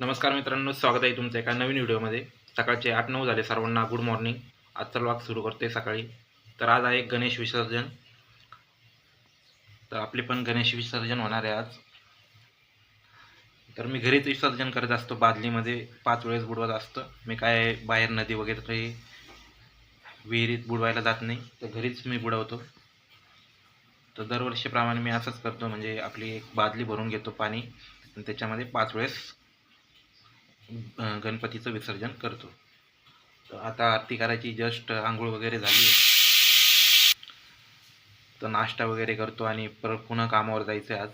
नमस्कार मित्रांनो स्वागत आहे तुमचं एका नवीन व्हिडिओमध्ये. सकाळचे आठ नऊ झाले सर्वांना गुड मॉर्निंग आजचा व्लॉग सुरू करते सकाळी. तर आज आहे गणेश विसर्जन. तर आपले पण गणेश विसर्जन होणार आहे आज. तर मी घरीच विसर्जन करत असतो बादलीमध्ये पाच वेळेस बुडवत असतो. मी काय बाहेर नदी वगैरे काही विहिरीत बुडवायला जात नाही तर घरीच मी बुडवतो. तर दरवर्षीप्रमाणे मी असंच करतो म्हणजे आपली एक बादली भरून घेतो पाणी. आणि त्याच्यामध्ये पाच वेळेस गणपतीचं विसर्जन करतो. तर आता आरती करायची जस्ट आंघोळ वगैरे झाली तर नाश्ता वगैरे करतो आणि परत पुन्हा कामावर जायचं आहे आज.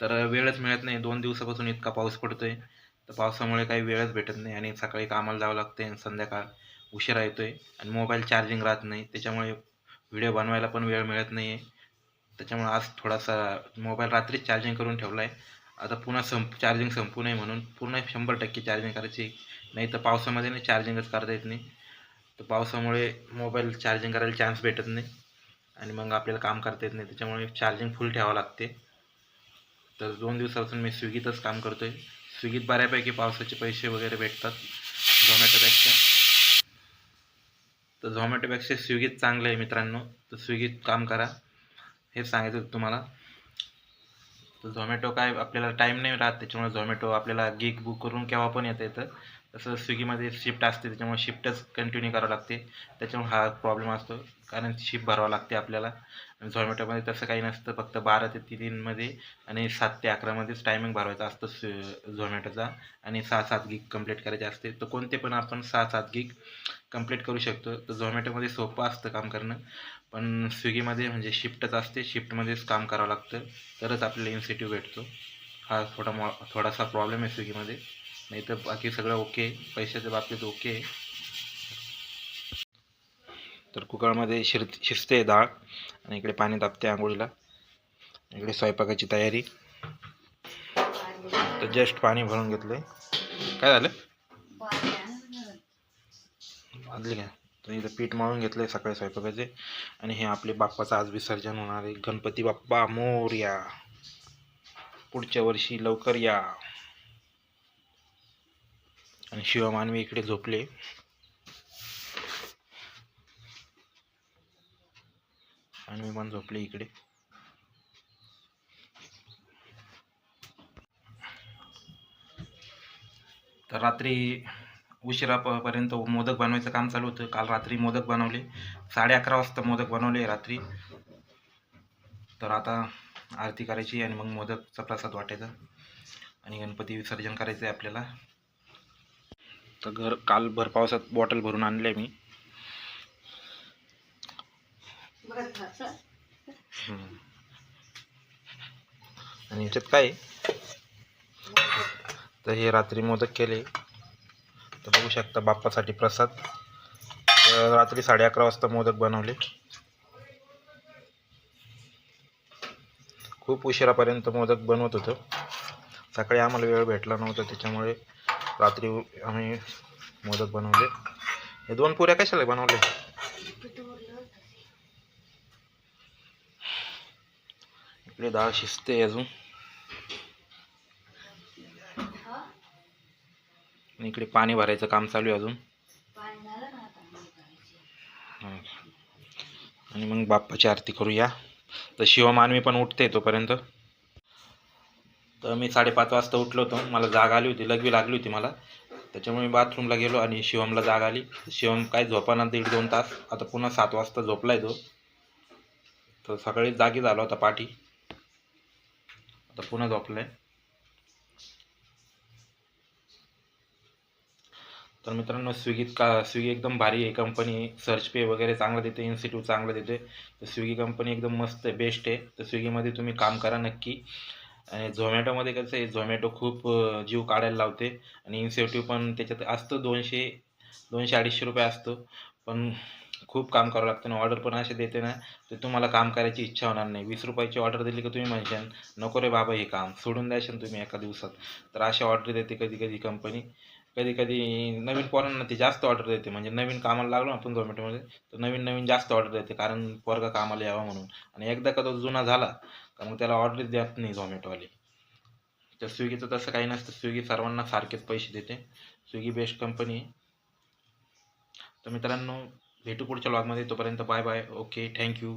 तर वेळच मिळत नाही दोन दिवसापासून इतका पाऊस पडतो आहे तर पावसामुळे काही वेळच भेटत नाही आणि सकाळी कामाला जावं लागते आणि संध्याकाळ उशिरा आहे आणि मोबाईल चार्जिंग राहत नाही त्याच्यामुळे व्हिडिओ बनवायला पण वेळ मिळत नाही आहे त्याच्यामुळे आज थोडासा मोबाईल रात्रीच चार्जिंग करून ठेवला आहे आता पुन्हा संप चार्जिंग संपू नये म्हणून पूर्ण शंभर टक्के चार्जिंग करायची. नाही तर पावसामध्ये नाही चार्जिंगच करता येत नाही. तर पावसामुळे मोबाईल चार्जिंग करायला चान्स भेटत नाही. आणि मग आपल्याला काम करता येत नाही. त्याच्यामुळे चार्जिंग फुल ठेवावं लागते. तर दोन दिवसापासून मी स्विगीतच काम करतो आहे स्विगीत बऱ्यापैकी पावसाचे पैसे वगैरे भेटतात झोमॅटोपेक्षा. तर झोमॅटोपेक्षा स्विगीत चांगलं आहे मित्रांनो. तर स्विगीत काम करा. हे सांगायचं तुम्हाला. तर झोमॅटो काय आपल्याला टाईम नाही राहत त्याच्यामुळे झोमॅटो आपल्याला गिग बुक करून केव्हा पण येता येतं. तसं स्विगीमध्ये शिफ्ट असते त्याच्यामुळे शिफ्टच कंटिन्यू करावं लागते. त्याच्यामुळे हा प्रॉब्लेम असतो कारण शिफ्ट भरावं लागते आपल्याला. आणि झोमॅटोमध्ये तसं काही नसतं फक्त बारा ते तीनमध्ये आणि सात ते अकरामध्येच टायमिंग भरवायचा असतं स्वि झोमॅटोचा आणि सहा सात गिग कंप्लीट करायचे असते. तर कोणते पण आपण सहा सात गिग कंप्लीट करू शकतो. तर झोमॅटोमध्ये सोपं असतं काम करणं. पण स्विगीमध्ये म्हणजे शिफ्टच असते शिफ्टमध्येच काम करावं लागतं. तरच आपल्याला इन्सेटिव्ह भेटतो. हा थोडा मॉ थोडासा प्रॉब्लेम आहे स्विगीमध्ये. नाही तर बाकी सगळं ओके पैशाच्या बाबतीत ओके आहे. तर कुकरमध्ये शिर शिजते डाळ आणि इकडे पाणी तापते आंघोळीला. इकडे स्वयंपाकाची तयारी. तर जस्ट पाणी भरून घेतलं काय झालं? वाजले का? तर इथं पीठ मळून घेतलं आहे सकाळी स्वयंपाकाचे. आणि हे आपले बाप्पाचं आज विसर्जन होणार आहे. गणपती बाप्पा मोरया पुढच्या वर्षी लवकर या. आणि शिवमानवी इकडे झोपले. आणि मी पण झोपले इकडे. तर रात्री उशिरापर्यंत मोदक बनवायचं काम चालू होतं. काल रात्री मोदक बनवले. साडे अकरा वाजता मोदक बनवले रात्री. तर आता आरती करायची आणि मग मोदकचा प्रसाद वाटायचा. आणि गणपती विसर्जन करायचं आहे आपल्याला. तर घर काल भर पावसात बॉटल भरून आणले मी. आणि याच्यात काय आहे? तर हे रात्री मोदक केले. तर बघू शकता बाप्पासाठी प्रसाद. तर रात्री साडे अकरा वाजता मोदक बनवले. खूप उशिरापर्यंत मोदक बनवत होतो. सकाळी आम्हाला वेळ भेटला नव्हता त्याच्यामुळे रात्री आम्ही मोदक बनवले. हे दोन पुऱ्या कशाला बनवले? इकडे डाळ शिजते अजून. आणि इकडे पाणी भरायचं काम चालू आहे अजून. हं. आणि मग बाप्पाची आरती करूया. तर शिवमानवी पण उठते तोपर्यंत. तर मी साडेपाच वाजता उठलो होतो. मला जाग आली होती. लगवी लागली होती मला. त्याच्यामुळे मी बाथरूमला गेलो आणि शिवमला जाग आली. शिवम काय झोपाना दीड दोन तास. आता पुन्हा सात वाजता झोपलाय तो. तर सकाळी जागी झाला होता पाठी. आता पुन्हा झोपलाय. तर मित्रांनो स्विगीत का स्विगी एकदम भारी आहे. कंपनी सर्च पे वगैरे चांगलं देते इन्स्टिट्यूट चांगलं देते. तर स्विगी कंपनी एकदम मस्त आहे बेस्ट आहे. तर स्विगीमध्ये तुम्ही काम करा नक्की. आणि झोमॅटोमध्ये कसं आहे झोमॅटो खूप जीव काढायला लावते. आणि इन्सेटिव्ह पण त्याच्यात असतं दोनशे दोनशे अडीचशे रुपये असतो. पण खूप काम करावं लागतं आणि ऑर्डर पण असे देते ना तर तुम्हाला काम करायची इच्छा होणार नाही. वीस रुपयाची ऑर्डर दिली की तुम्ही म्हणशान नको रे बाबा हे काम सोडून द्याशाल तुम्ही एका दिवसात. तर अशी ऑर्डर देते कधी कधी कंपनी कधी कधी नवीन पोरांना ती जास्त ऑर्डर देते. म्हणजे नवीन कामाला लागलो ना आपण झोमॅटोमध्ये तर नवीन नवीन जास्त ऑर्डर देते. कारण पोरगा कामाला यावा म्हणून. आणि एकदा का तो जुना झाला तर मग त्याला ऑर्डर देत नाही झोमॅटोवाले तर स्विगीचं तसं काही नसतं. स्विगी सर्वांना सारखेच पैसे देते. स्विगी बेस्ट कंपनी आहे. तर मित्रांनो भेटू पुढच्या लॉगमध्ये तोपर्यंत बाय बाय ओके थँक्यू